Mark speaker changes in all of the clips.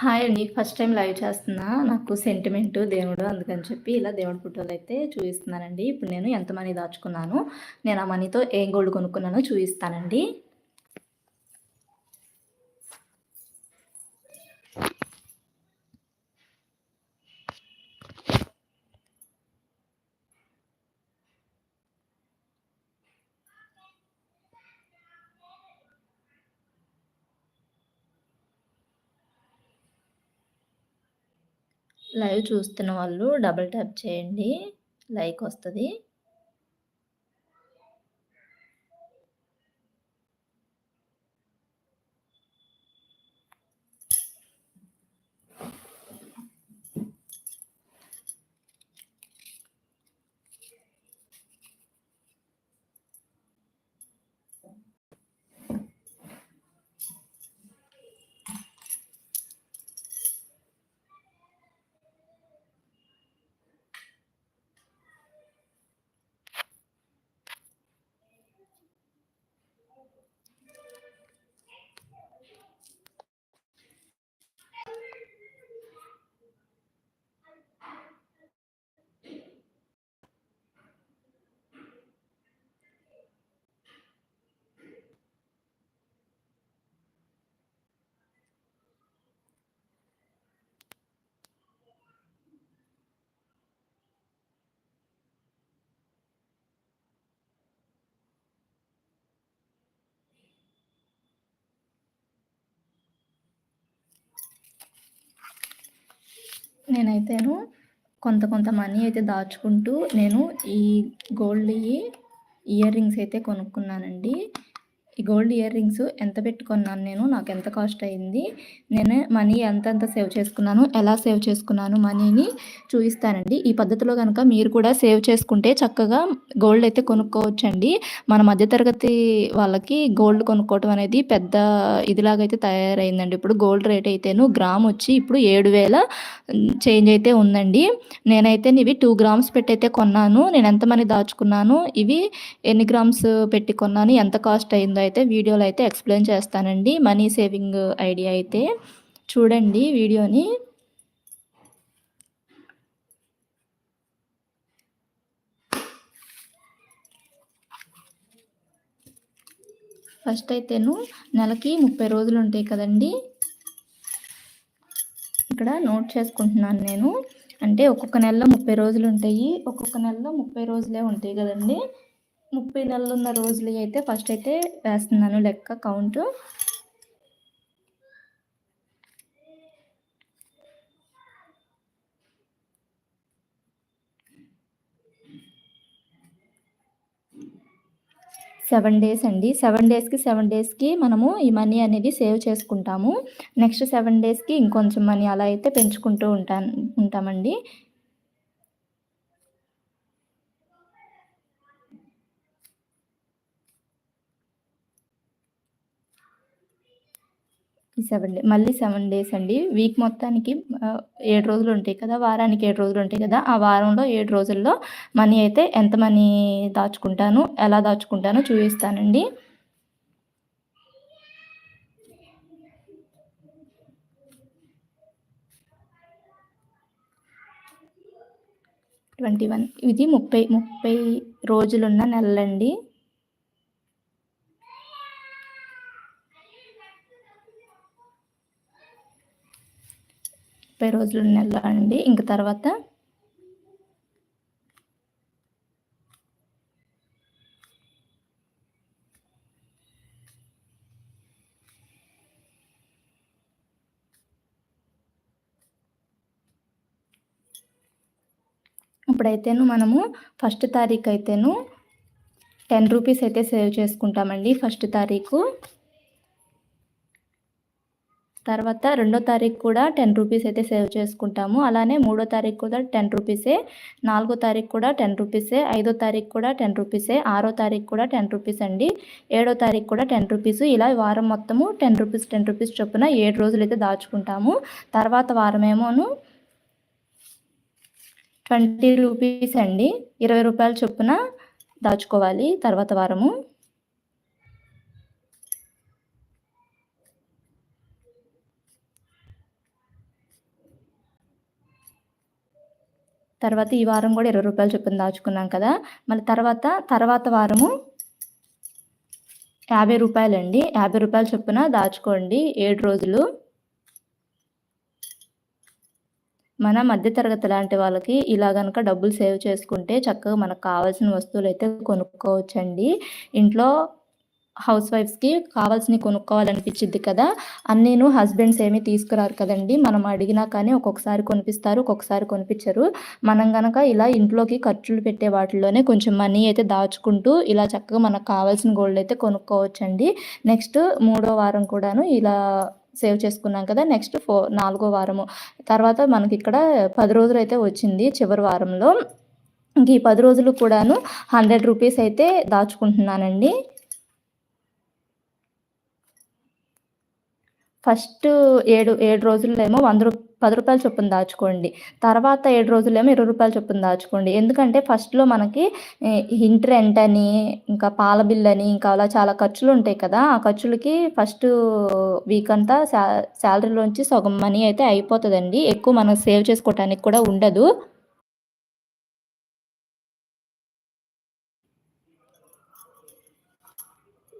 Speaker 1: Hi అండి. First time live చేస్తున్నా. నాకు సెంటిమెంట్ దేవుడు అందుకని చెప్పి ఇలా దేవుడి అయితే చూపిస్తున్నానండి. ఇప్పుడు నేను ఎంత మనీ దాచుకున్నాను, నేను ఆ మనీతో ఏం గోల్డ్ కొనుక్కున్నానో చూపిస్తానండి. లైవ్ చూస్తున్న వాళ్ళు డబుల్ ట్యాప్ చేయండి. లైక్ వస్తుంది నేనైతేను కొంత కొంత మనీ అయితే దాచుకుంటూ నేను ఈ గోల్డ్ ఇయర్ రింగ్స్ అయితే కొనుక్కున్నానండి. ఈ గోల్డ్ ఇయర్ రింగ్స్ ఎంత పెట్టుకున్నాను నేను? నాకు ఎంత కాస్ట్ అయింది? నేను మనీ ఎంతెంత సేవ్ చేసుకున్నాను? ఎలా సేవ్ చేసుకున్నాను మనీని చూపిస్తానండి ఈ పద్ధతిలో కనుక మీరు కూడా సేవ్ చేసుకుంటే చక్కగా గోల్డ్ అయితే కొనుక్కోవచ్చండి. మన మధ్యతరగతి వాళ్ళకి గోల్డ్ కొనుక్కోవటం అనేది పెద్ద ఇదిలాగైతే తయారైందండి. ఇప్పుడు గోల్డ్ రేట్ అయితేను గ్రామ్ వచ్చి ఇప్పుడు ఏడు వేల చేంజ్ అయితే ఉందండి. నేనైతే ఇవి టూ గ్రామ్స్ పెట్టి అయితే కొన్నాను. నేను ఎంత మనీ దాచుకున్నాను? ఇవి ఎన్ని గ్రామ్స్ పెట్టి కొన్నాను? ఎంత కాస్ట్ అయిందో అయితే వీడియోలో అయితే ఎక్స్ప్లెయిన్ చేస్తానండి. మనీ సేవింగ్ ఐడియా అయితే. చూడండి వీడియోని. ఫస్ట్ అయితేను నెలకి ముప్పై రోజులు ఉంటాయి కదండి. ఇక్కడ నోట్ చేసుకుంటున్నాను నేను. అంటే ఒక్కొక్క నెలలో ముప్పై రోజులు ఉంటాయి. ఒక్కొక్క నెలలో ముప్పై రోజులే ఉంటాయి కదండి. ముప్పై నెలలున్న రోజులు అయితే ఫస్ట్ అయితే వేస్తున్నాను లెక్క కౌంటు సెవెన్ డేస్ అండి. సెవెన్ డేస్కి సెవెన్ డేస్కి మనము ఈ మనీ అనేది సేవ్ చేసుకుంటాము. నెక్స్ట్ సెవెన్ డేస్కి ఇంకొంచెం మనీ అలా అయితే పెంచుకుంటూ ఉంటా ఉంటామండి. సెవెన్ డే మళ్ళీ సెవెన్ డేస్ అండి. వీక్ మొత్తానికి ఏడు రోజులు ఉంటాయి కదా వారానికి ఏడు రోజులు ఉంటాయి కదా ఆ వారంలో ఏడు రోజుల్లో మనీ అయితే ఎంత మనీ దాచుకుంటాను ఎలా దాచుకుంటానో చూపిస్తానండి. ట్వంటీ వన్ ఇది ముప్పై ముప్పై రోజులున్న నెలండి ముప్పై రోజులు నెల అండి. ఇంక తర్వాత ఇప్పుడైతేను మనము ఫస్ట్ తారీఖు అయితేను టెన్ రూపీస్ అయితే సేవ్ చేసుకుంటామండి ఫస్ట్ తారీఖు. తర్వాత రెండో తారీఖు కూడా టెన్ రూపీస్ అయితే సేవ్ చేసుకుంటాము. అలానే మూడో తారీఖు కూడా టెన్ రూపీసే నాలుగో తారీఖు కూడా టెన్ రూపీసే ఐదో తారీఖు కూడా టెన్ రూపీసే ఆరో తారీఖు కూడా టెన్ రూపీస్ అండి. ఏడో తారీఖు కూడా టెన్ రూపీస్. ఇలా వారం మొత్తము టెన్ రూపీస్ టెన్ రూపీస్ చొప్పున ఏడు రోజులు అయితే దాచుకుంటాము. తర్వాత వారమేమోను ట్వంటీ రూపీస్ అండి. ఇరవై రూపాయల చొప్పున దాచుకోవాలి తర్వాత వారము. తర్వాత ఈ వారం కూడా ఇరవై రూపాయలు చొప్పున దాచుకున్నాం కదా. మళ్ళీ తర్వాత తర్వాత వారము యాభై రూపాయలండి. యాభై రూపాయలు చొప్పున దాచుకోండి ఏడు రోజులు. మన మధ్యతరగతి లాంటి వాళ్ళకి ఇలా కనుక డబ్బులు సేవ్ చేసుకుంటే చక్కగా మనకు కావాల్సిన వస్తువులు అయితే కొనుక్కోవచ్చండి. ఇంట్లో హౌస్ వైఫ్స్కి కావాల్సినవి కొనుక్కోవాలనిపించింది కదా అన్నీను హస్బెండ్స్ ఏమీ తీసుకురారు కదండి. మనం అడిగినా కానీ ఒక్కొక్కసారి కొనిపిస్తారు ఒక్కొక్కసారి కొనిపించరు. మనం గనక ఇలా ఇంట్లోకి ఖర్చులు పెట్టే వాటిలోనే కొంచెం మనీ అయితే దాచుకుంటూ ఇలా చక్కగా మనకు కావాల్సిన గోల్డ్ అయితే కొనుక్కోవచ్చండి. నెక్స్ట్ మూడో వారం కూడాను ఇలా సేవ్ చేసుకున్నాం కదా నెక్స్ట్ ఫో నాలుగో వారము. తర్వాత మనకి ఇక్కడ పది రోజులు అయితే వచ్చింది చివరి వారంలో. ఇంక ఈ పది రోజులు కూడాను హండ్రెడ్ రూపీస్ అయితే దాచుకుంటున్నానండి. ఫస్ట్ ఏడు ఏడు రోజుల్లో వంద రూ పది రూపాయలు చొప్పున దాచుకోండి. తర్వాత ఏడు రోజులేమో ఇరవై రూపాయలు చొప్పున దాచుకోండి. ఎందుకంటే ఫస్ట్లో మనకి ఇంటి రెంట్ అని ఇంకా పాల బిల్ అని ఇంకా అలా చాలా ఖర్చులు ఉంటాయి కదా. ఆ ఖర్చులకి ఫస్ట్ వీక్ అంతా శాలరీలోంచి సగం మనీ అయితే అయిపోతుందండి. ఎక్కువ మనం సేవ్ చేసుకోవటానికి కూడా ఉండదు.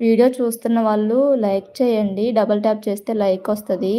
Speaker 1: వీడియో చూస్తున్న వాళ్ళు లైక్ చేయండి. డబల్ ట్యాప్ చేస్తే లైక్ వస్తుంది.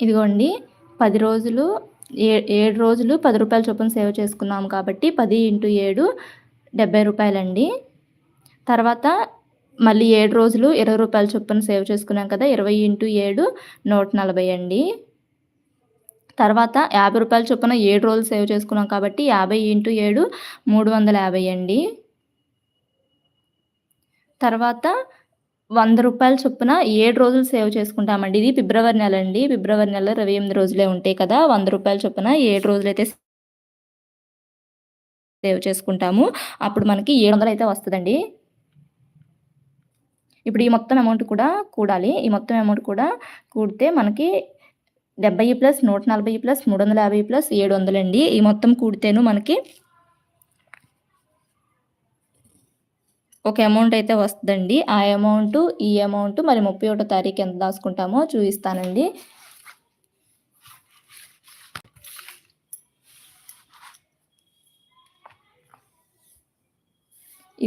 Speaker 1: ఇదిగోండి పది రోజులు ఏ ఏడు రోజులు పది రూపాయల చొప్పున సేవ్ చేసుకున్నాం కాబట్టి పది ఇంటూ ఏడు డెబ్బై రూపాయలండి. తర్వాత మళ్ళీ ఏడు రోజులు ఇరవై రూపాయల చొప్పున సేవ్ చేసుకున్నాం కదా ఇరవై ఇంటూ ఏడు నూట నలభై అండి. తర్వాత యాభై రూపాయల చొప్పున ఏడు రోజులు సేవ్ చేసుకున్నాం కాబట్టి యాభై ఇంటూ ఏడు మూడు వందల యాభై అండి. తర్వాత వంద రూపాయల చొప్పున ఏడు రోజులు సేవ్ చేసుకుంటామండి. ఇది ఫిబ్రవరి నెల అండి ఫిబ్రవరి నెల ఇరవై ఎనిమిది రోజులే ఉంటాయి కదా. వంద రూపాయల చొప్పున ఏడు రోజులు అయితే సేవ్ చేసుకుంటాము. అప్పుడు మనకి ఏడు వందలు అయితే వస్తుందండి. ఇప్పుడు ఈ మొత్తం అమౌంట్ కూడా కూడాలి. ఈ మొత్తం అమౌంట్ కూడా కూడితే మనకి డెబ్బై ప్లస్ నూట నలభై ప్లస్ మూడు వందల యాభై ప్లస్ ఏడు వందలండి. ఈ మొత్తం కూడితేను మనకి ఒక అమౌంట్ అయితే వస్తుందండి. ఆ అమౌంట్ ఈ అమౌంట్ మరి ముప్పై ఒకటో తారీఖు ఎంత దాచుకుంటామో చూపిస్తానండి.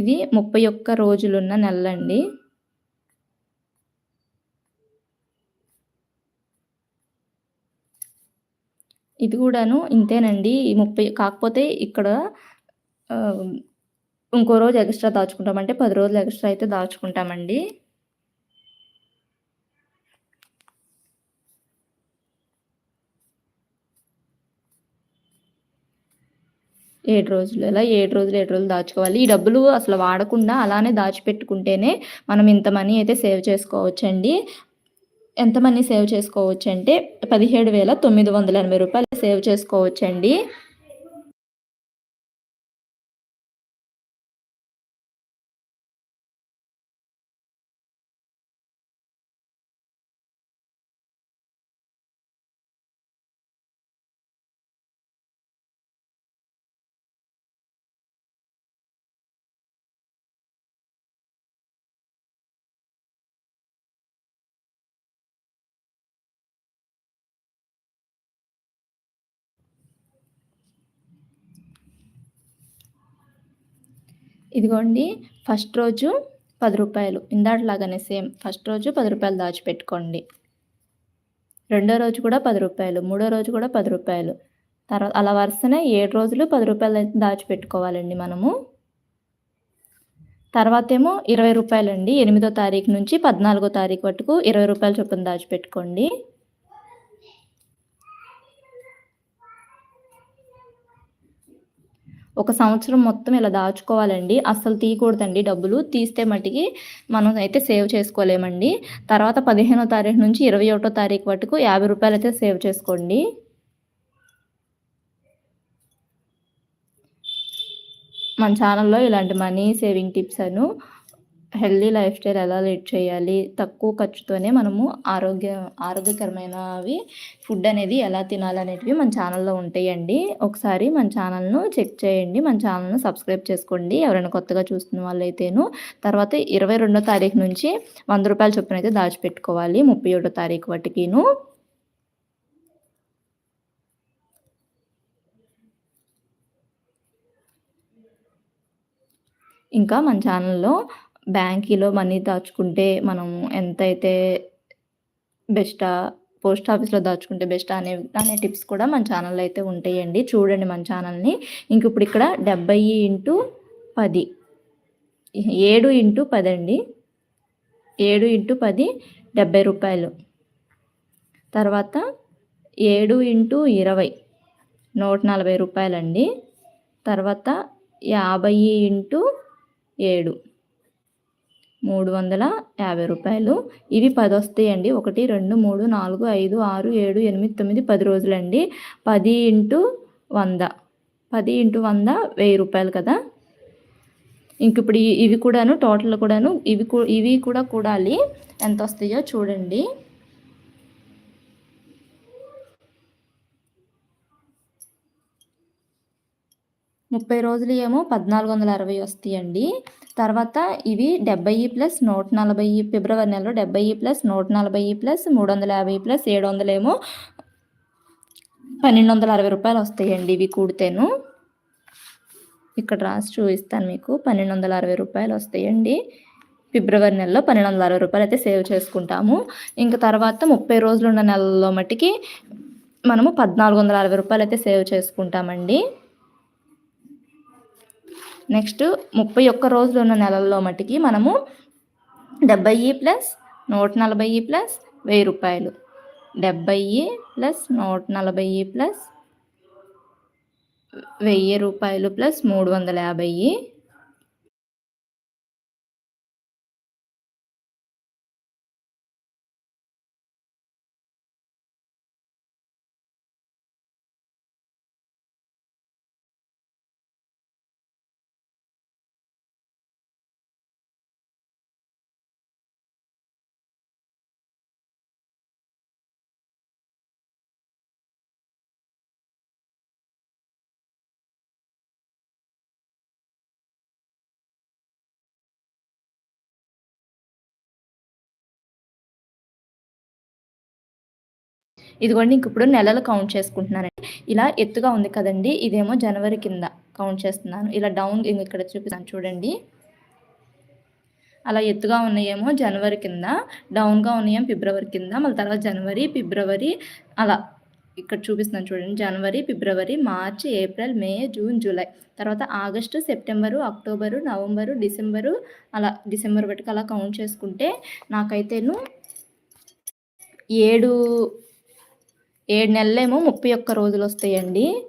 Speaker 1: ఇది ముప్పై ఒక్క రోజులున్న నెలండి. ఇది కూడాను ఇంతేనండి. ఈ ముప్పై కాకపోతే ఇక్కడ ఇంకో రోజు ఎక్స్ట్రా దాచుకుంటామంటే పది రోజులు ఎక్స్ట్రా అయితే దాచుకుంటామండి. ఏడు రోజులు ఇలా ఏడు రోజులు ఏడు రోజులు దాచుకోవాలి. ఈ డబ్బులు అసలు వాడకుండా అలానే దాచిపెట్టుకుంటేనే మనం ఇంత మనీ అయితే సేవ్ చేసుకోవచ్చండి. ఎంత మనీ సేవ్ చేసుకోవచ్చు అంటే పదిహేడు వేల తొమ్మిది వందల ఎనభై రూపాయలు సేవ్ చేసుకోవచ్చండి. ఇదిగోండి ఫస్ట్ రోజు పది రూపాయలు. ఇందాటిలాగానే సేమ్. ఫస్ట్ రోజు పది రూపాయలు దాచిపెట్టుకోండి. రెండో రోజు కూడా పది రూపాయలు. మూడో రోజు కూడా పది రూపాయలు. తర్వాత అలా వరుసనే ఏడు రోజులు పది రూపాయలు దాచిపెట్టుకోవాలండి మనము. తర్వాత ఏమో ఇరవై రూపాయలండి. ఎనిమిదో తారీఖు నుంచి పద్నాలుగో తారీఖు వరకు ఇరవై రూపాయలు చొప్పున దాచిపెట్టుకోండి. ఒక సంవత్సరం మొత్తం ఇలా దాచుకోవాలండి. అస్సలు తీయకూడదండి డబ్బులు. తీస్తే మటుకి మనం అయితే సేవ్ చేసుకోలేమండి. తర్వాత పదిహేనో తారీఖు నుంచి ఇరవై ఒకటో తారీఖు వరకు యాభై రూపాయలు అయితే సేవ్ చేసుకోండి. మన ఛానల్లో ఇలాంటి మనీ సేవింగ్ టిప్స్ అను హెల్దీ లైఫ్ స్టైల్ ఎలా లీడ్ చేయాలి? తక్కువ ఖర్చుతోనే మనము ఆరోగ్య ఆరోగ్యకరమైనవి ఫుడ్ అనేది ఎలా తినాలనేటివి మన ఛానల్లో ఉంటాయండి. ఒకసారి మన ఛానల్ను చెక్ చేయండి. మన ఛానల్ను సబ్స్క్రైబ్ చేసుకోండి. ఎవరైనా కొత్తగా చూస్తున్న వాళ్ళైతేను. తర్వాత ఇరవై రెండో తారీఖు నుంచి వంద రూపాయల చొప్పున అయితే దాచిపెట్టుకోవాలి. ముప్పై ఒకటో తారీఖు వాటికిను ఇంకా మన ఛానల్లో బ్యాంకీలో మనీ దాచుకుంటే మనం ఎంతైతే బెస్టా పోస్ట్ ఆఫీస్లో దాచుకుంటే బెస్ట్ అనే అనే టిప్స్ కూడా మన ఛానల్లో అయితే ఉంటాయండి. చూడండి మన ఛానల్ని. ఇంక ఇప్పుడు ఇక్కడ డెబ్బై ఇంటూ పది. ఏడు ఇంటూ పది అండి. ఏడు ఇంటూ పది డెబ్బై రూపాయలు. తర్వాత ఏడు ఇంటూ ఇరవై నూట నలభై రూపాయలండి. తర్వాత యాభై ఇంటూ ఏడు. మూడు వందల యాభై రూపాయలు. ఇవి పది వస్తాయండి ఒకటి రెండు మూడు నాలుగు ఐదు ఆరు ఏడు ఎనిమిది తొమ్మిది పది రోజులండి. పది ఇంటూ వంద. పది ఇంటూ వంద వెయ్యి రూపాయలు కదా. ఇంక ఇప్పుడు ఇవి కూడాను టోటల్ కూడాను ఇవి ఇవి కూడా కూడాలి. ఎంత వస్తాయో చూడండి. ముప్పై రోజులు ఏమో పద్నాలుగు వందల అరవై వస్తాయండి. తర్వాత ఇవి డెబ్బై ప్లస్ నూట నలభై ఫిబ్రవరి నెలలో డెబ్బై ప్లస్ నూట నలభై ప్లస్ మూడు వందల యాభై ప్లస్ ఏడు వందలేమో పన్నెండు వందల అరవై రూపాయలు వస్తాయండి ఇవి కూడితేను. ఇక్కడ రాసి చూపిస్తాను మీకు. పన్నెండు వందల అరవై రూపాయలు వస్తాయండి. ఫిబ్రవరి నెలలో పన్నెండు వందల అరవై రూపాయలు అయితే సేవ్ చేసుకుంటాము. ఇంకా తర్వాత ముప్పై రోజులు ఉన్న నెలలో మట్టికి మనము పద్నాలుగు వందల అరవై రూపాయలు అయితే సేవ్ చేసుకుంటామండి. నెక్స్ట్ ముప్పై ఒక్క రోజులు ఉన్న నెలల్లో మట్టికి మనము డెబ్బై ప్లస్ నూట నలభై ప్లస్ వెయ్యి రూపాయలు. డెబ్బై ప్లస్ నూట నలభై ప్లస్ వెయ్యి రూపాయలు ప్లస్ మూడు వందల యాభై ఇదిగోండి ఇంక ఇప్పుడు నెలలు కౌంట్ చేసుకుంటున్నానండి. ఇలా ఎత్తుగా ఉంది కదండి ఇదేమో జనవరి కింద కౌంట్ చేస్తున్నాను. ఇలా డౌన్ ఇక్కడ చూపిస్తాను చూడండి. అలా ఎత్తుగా ఉన్నాయేమో జనవరి కింద డౌన్గా ఉన్నాయేమో ఫిబ్రవరి కింద మళ్ళీ తర్వాత జనవరి ఫిబ్రవరి అలా ఇక్కడ చూపిస్తున్నాను చూడండి. జనవరి ఫిబ్రవరి మార్చి ఏప్రిల్ మే జూన్ జూలై. తర్వాత August September October November December అలా డిసెంబర్ బట్టి అలా కౌంట్ చేసుకుంటే నాకైతేను ఏడు ఏడు నెలలేమో ముప్పై ఒక్క రోజులు వస్తాయండి.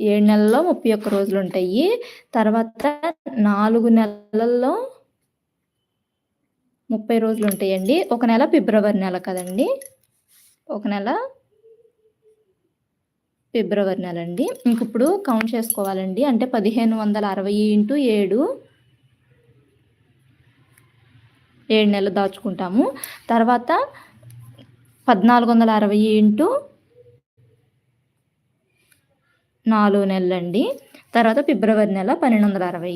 Speaker 1: ఏడు నెలల్లో ముప్పై ఒక్క రోజులు ఉంటాయి. తర్వాత నాలుగు నెలల్లో ముప్పై రోజులు ఉంటాయండి. ఒక నెల ఫిబ్రవరి నెల కదండి. ఒక నెల ఫిబ్రవరి నెల అండి. ఇంక ఇప్పుడు కౌంట్ చేసుకోవాలండి. అంటే పదిహేను వందల అరవై ఇంటూ ఏడు. ఏడు నెలలు దాచుకుంటాము. తర్వాత పద్నాలుగు వందల అరవై ఇంటూ నాలుగు నెలలండి. తర్వాత ఫిబ్రవరి నెల పన్నెండు వందల అరవై.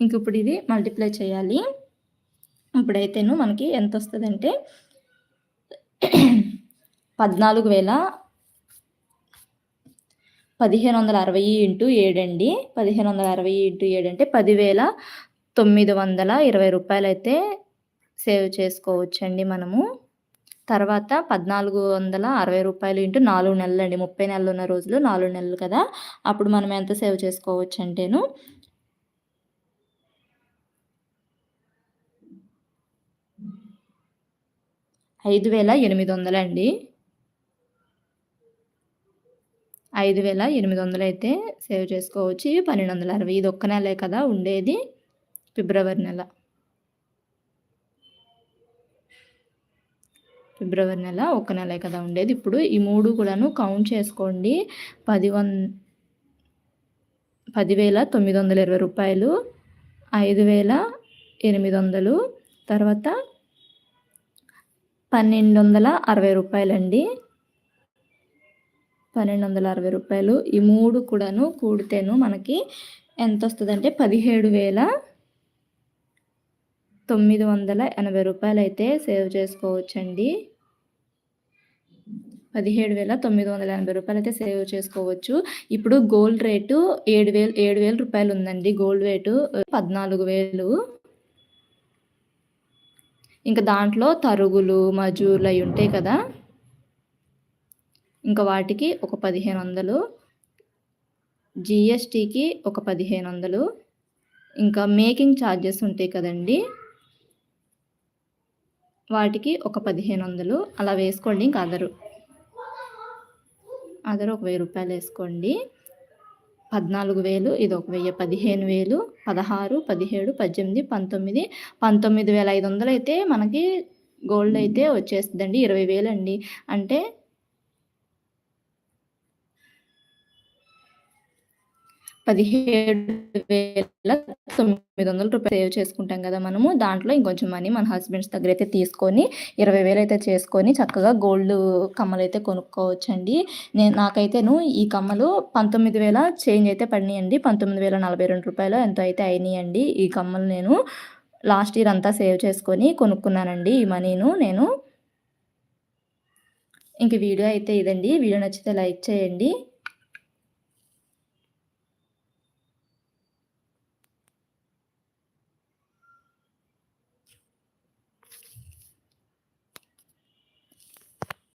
Speaker 1: ఇంక ఇప్పుడు ఇది మల్టిప్లై చేయాలి. ఇప్పుడైతేను మనకి ఎంత వస్తుందంటే పద్నాలుగు వేల పదిహేను వందల అరవై ఇంటూ ఏడండి. పదిహేను వందల అరవై ఇంటూ ఏడు అంటే పదివేల తొమ్మిది వందల ఇరవై రూపాయలు అయితే సేవ్ చేసుకోవచ్చండి మనము. తర్వాత పద్నాలుగు వందల అరవై రూపాయలు ఇంటూ నాలుగు నెలలు అండి ముప్పై నెలలు ఉన్న రోజులు నాలుగు నెలలు కదా. అప్పుడు మనం ఎంత సేవ్ చేసుకోవచ్చు అంటేను ఐదు వేల ఎనిమిది వందలు అండి. ఐదు వేల ఎనిమిది వందలు అయితే సేవ్ చేసుకోవచ్చు. పన్నెండు వందల అరవై. ఇది ఒక్క నెలే కదా ఉండేది. ఫిబ్రవరి నెల. ఫిబ్రవరి నెల ఒక నెలే కదా ఉండేది. ఇప్పుడు ఈ మూడు కూడాను కౌంట్ చేసుకోండి. పది వన్ పదివేల తొమ్మిది వందల ఇరవై రూపాయలు ఐదు వేల ఎనిమిది వందలు తర్వాత పన్నెండు వందల అరవై రూపాయలండి. పన్నెండు వందల అరవై రూపాయలు. ఈ మూడు కూడాను కూడితేను మనకి ఎంత వస్తుందంటే పదిహేడు వేల తొమ్మిది వందల ఎనభై రూపాయలు అయితే సేవ్ చేసుకోవచ్చండి. పదిహేడు వేల తొమ్మిది వందల ఎనభై రూపాయలు అయితే సేవ్ చేసుకోవచ్చు. ఇప్పుడు గోల్డ్ రేటు ఏడు వేలు ఏడు వేల రూపాయలు ఉందండి. గోల్డ్ రేటు పద్నాలుగు వేలు. ఇంకా దాంట్లో తరుగులు మజూర్లు అవి ఉంటాయి కదా. ఇంకా వాటికి ఒక పదిహేను వందలు. జిఎస్టీకి ఒక పదిహేను వందలు. ఇంకా మేకింగ్ ఛార్జెస్ ఉంటాయి కదండీ. వాటికి ఒక పదిహేను వందలు అలా వేసుకోండి ఇంకా అదరు. అదరు ఒక వెయ్యి రూపాయలు వేసుకోండి. పద్నాలుగు వేలు ఇది ఒక వెయ్యి పదిహేను వేలు. పదహారు పదిహేడు పద్దెనిమిది పంతొమ్మిది. పంతొమ్మిది వేల ఐదు వందలు అయితే మనకి గోల్డ్ అయితే వచ్చేస్తుందండి ఇరవై వేలు అండి అంటే పదిహేడు వేల తొమ్మిది వందల రూపాయలు సేవ్ చేసుకుంటాం కదా మనము. దాంట్లో ఇంకొంచెం మనీ మన హస్బెండ్స్ దగ్గర అయితే తీసుకొని ఇరవై వేలు అయితే చేసుకొని చక్కగా గోల్డ్ కమ్మలు అయితే కొనుక్కోవచ్చండి. నేను నాకైతేను ఈ కమ్మలు పంతొమ్మిది వేల చేంజ్ అయితే పడినాయండి. పంతొమ్మిది వేల నలభై రెండు రూపాయలు ఎంతో అయితే అయినాయండి. ఈ కమ్మలు నేను లాస్ట్ ఇయర్ అంతా సేవ్ చేసుకొని కొనుక్కున్నానండి. ఈ మనీను నేను. ఇంక వీడియో అయితే ఇదండి. వీడియో నచ్చితే లైక్ చేయండి.